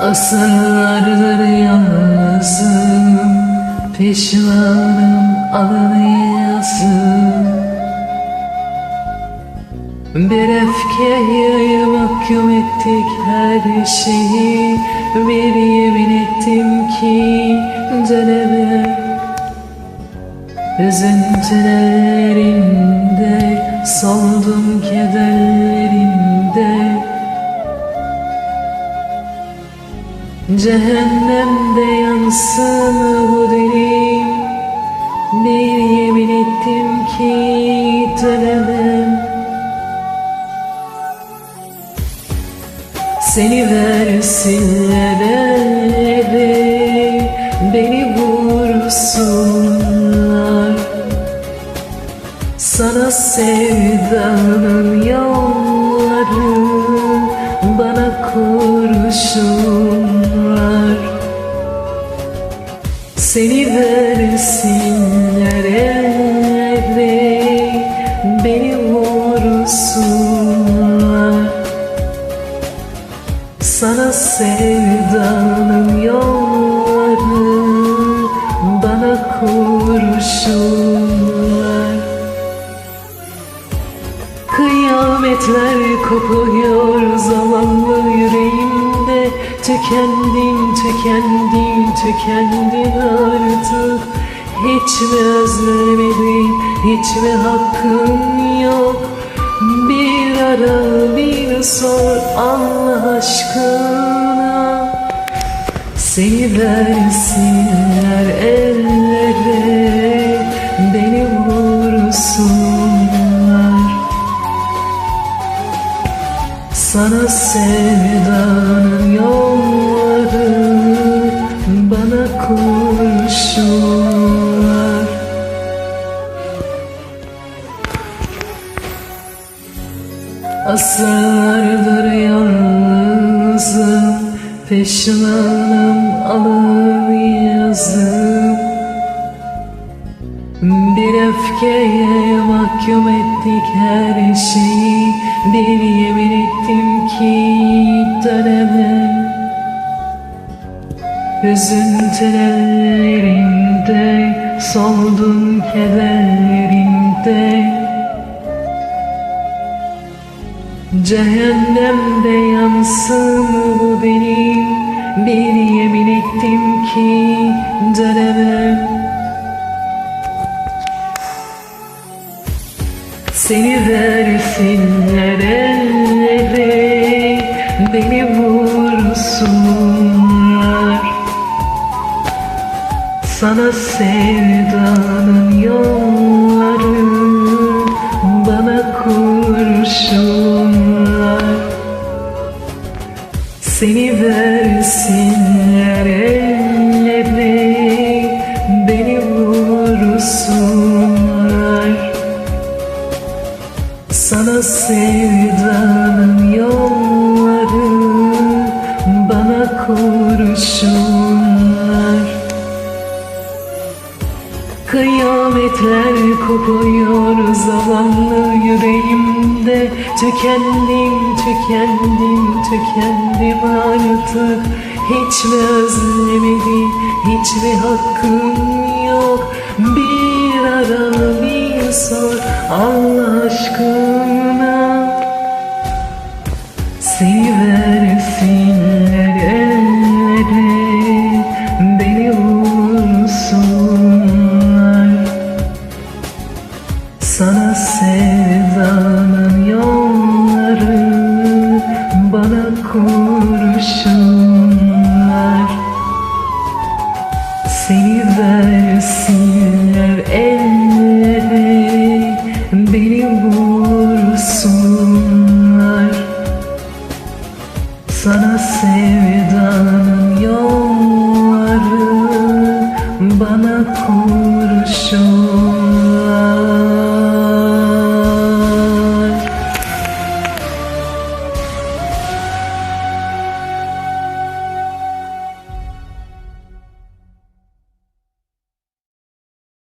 Asırlardır yalnızım Pişmanım ağlayasım Bir öfkeye mahkum ettik her şeyi Bir yemin ettim ki dönemem Üzüntülerinde soldum kederlerinde Cehennemde yansın bu dilim. Bir yemin ettim ki dönemem Seni versinler eve Beni vursunlar. Sana sevdanın yolları Bana kurşunlar Seni versinler eve Beni vursunlar. Sana sevdanın yolları Bana kurşunlar. Kıyametler kopuyor zamanlı yüreğimde Tükendim, tükendim, tükendim artık. Hiç mi özlemedin, hiç mi hakkın yok. Bir ara bir sor Allah aşkına. Seni versinler ellere Beni vursunlar. Sana sevdanın yolları Asırlardır yalnızım Peşmanım alın yazım. Bir öfkeye mahkum ettik her şeyi Bir yemin ettim ki dönemem Üzüntülerinde soldum kederlerinde Cehennemde yansın bu benim? Bir yemin ettim ki dönemem Seni versinler ellere Beni vursunlar. Sana sevdanın Seni versinler ellere Beni vursunlar. Sana sevdanın yolları Bana kurşunlar Kıyametler kopuyor zavallı yüreğimde. Tükendim, tükendim, tükendim artık. Hiç mi özlemedin, hiç mi hakkın yok? Bir ara bir sor Allah aşkına. Seni versinler Bana kurşunlar